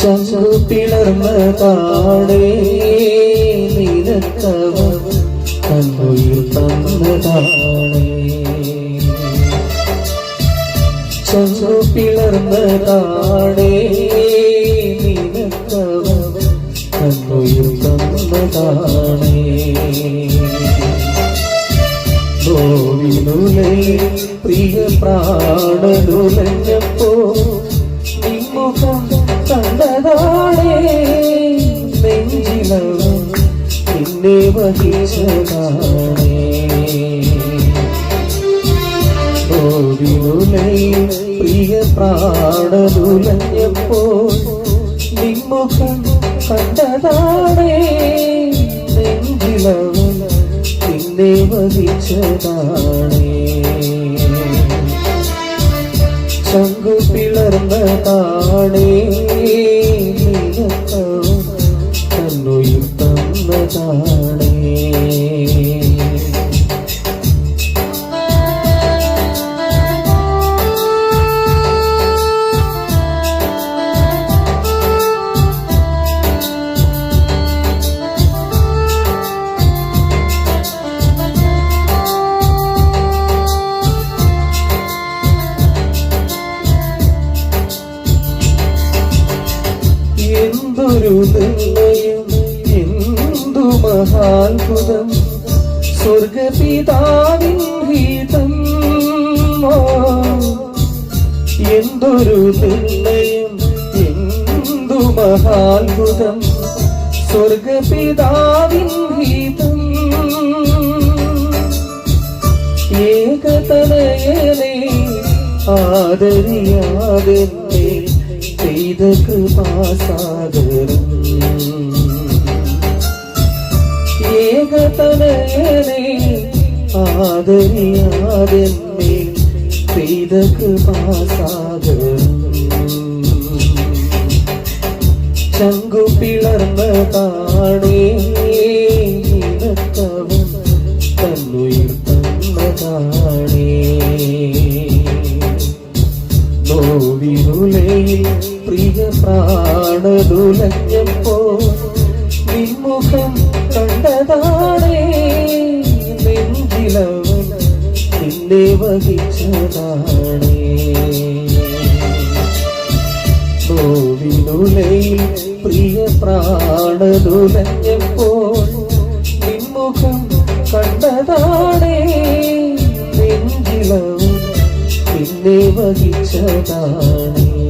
ചങ്കു പിളർന്നതാണേ നിനക്കവ കണ്ണുയിൽ തന്നതാണേ. ചങ്കു പിളർന്നതാണേ നിനക്കവ കണ്ണുയിൽ തന്നതാണേ. ഗോവിനുലേ പ്രിയ പ്രാണനുലഞ്ഞപ്പോ നെഞ്ചിലവും നിന്നെ വഹിച്ചതാണേ നോവിനുലേ പ്രിയ പ്രാണനുലഞ്ഞപ്പോൾ നിമ്മുഖം കണ്ടതാണേ നെഞ്ചിലവും നിന്നെ വഹിച്ചതാണേ ചങ്കു പിളർന്നതാണേ എന്തൊരു നിർണയം എന്തു മഹാത്ഭുതം? സ്വർഗപിതാവിൻ ഗീതം എന്തൊരു നിർണയം എന്തു മഹാത്ഭുതം? സ്വർഗപിതാവിൻ ഗീതം. ഏകതനയനെ ആദരിയാതെന്നെ ചെയ്ത കൃപാസാഗരം ഏകതനയനെ ആദരിയാതെന്നെ ചെയ്ത കൃപാസാഗരം ചങ്കു പിളർന്നതാണേ നിനക്കവൻ നോവിനുലയിൽ പ്രിയ പ്രാണതുലഞ്ഞപ്പോ നിൻമുഖം കണ്ടതാണേ. വഹിച്ചതാണേ. നോവിനുലയിൽ പ്രിയ പ്രാണനുലഞ്ഞപ്പോൾ എന്നെ വഹിച്ചതാണേ